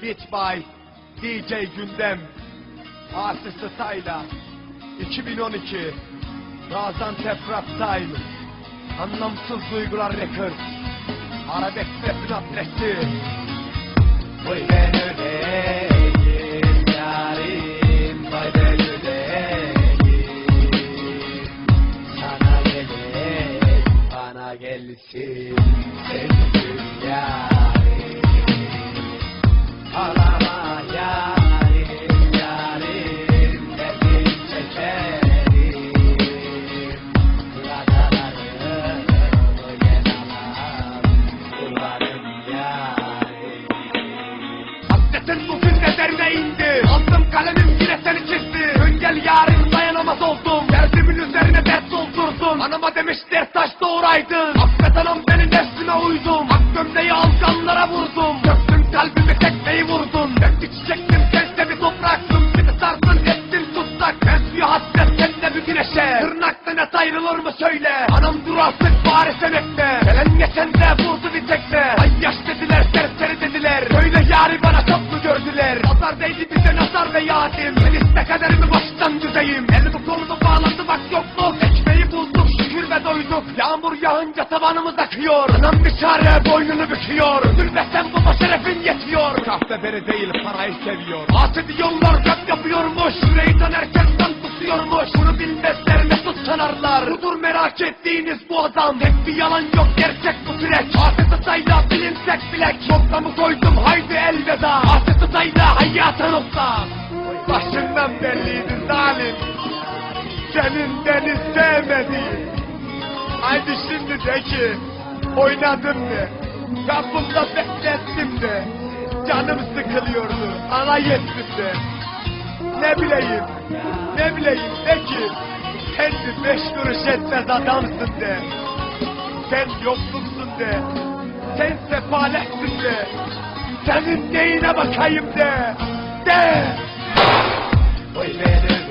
Beat by DJ Gündem Asi Style'a 2012 Gaziantep Rap Time Anlamsız Duygular Records Arabesk Rap'in adresi Vay ben öleyim yarim Vay ben öleyim Sana gelin bana gelsin Sevgim yarim Ağlama yarim yarim Derdim çekerim Kıradalarımı gelemem Kullarım yarim Hasretin bugün üzerine indi. Aldım kalemim yine seni çizdi. Gel yarim dayanamaz oldum. Derdimin üzerine dert doldurdum ayrılır mı söyle? Anam dur artık bari sen ekle Gelen geçen de vurdu bir tekme Ay yaş dediler serseri dediler. Böyle yari bana mu gördüler? Nazar değdi bize nazar ve yadim. Ben iste kaderimi baştan düzeyim. Elimi kolumu bağladı bak yokluk Ekmeği bulduk şükür ve doyduk. Yağmur yağınca tavanımız akıyor. Anam bir çare boynunu büküyor. Üzülmesen baba şerefin yetiyor. Kahve beni değil parayı seviyor. Yollar gök yapıyormuş ettiğiniz bu adam Tek bir yalan yok gerçek bu süreç. Asit sayla bilinsek bilek Noktamı koydum haydi elveda. Asit sayla hayata nokta. Başından belliydi zalim Senin beni sevmediğin Haydi şimdi de ki oynadım mı? Kapımda beklettim de canım sıkılıyordu alay ettim de. Ne bileyim, ne bileyim de ki sen de beş kuruş etmez adamsın de. Sen yokluksun de, sen sefaletsin de. Senin neyine bakayım de, de. Vay ben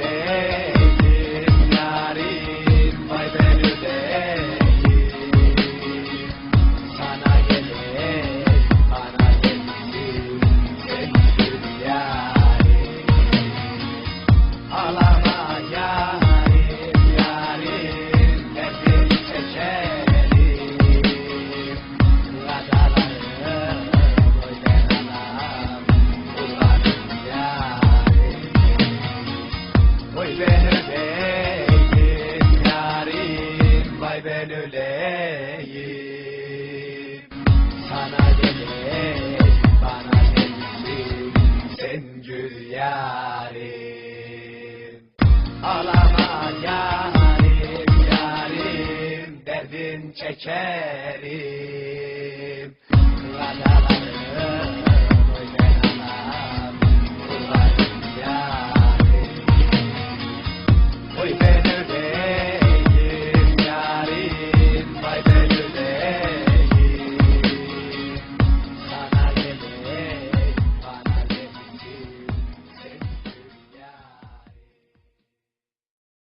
Sana gelin, bana gelsin, sen yarim. Ağlama yarim, yarim, çekerim. Radalarım,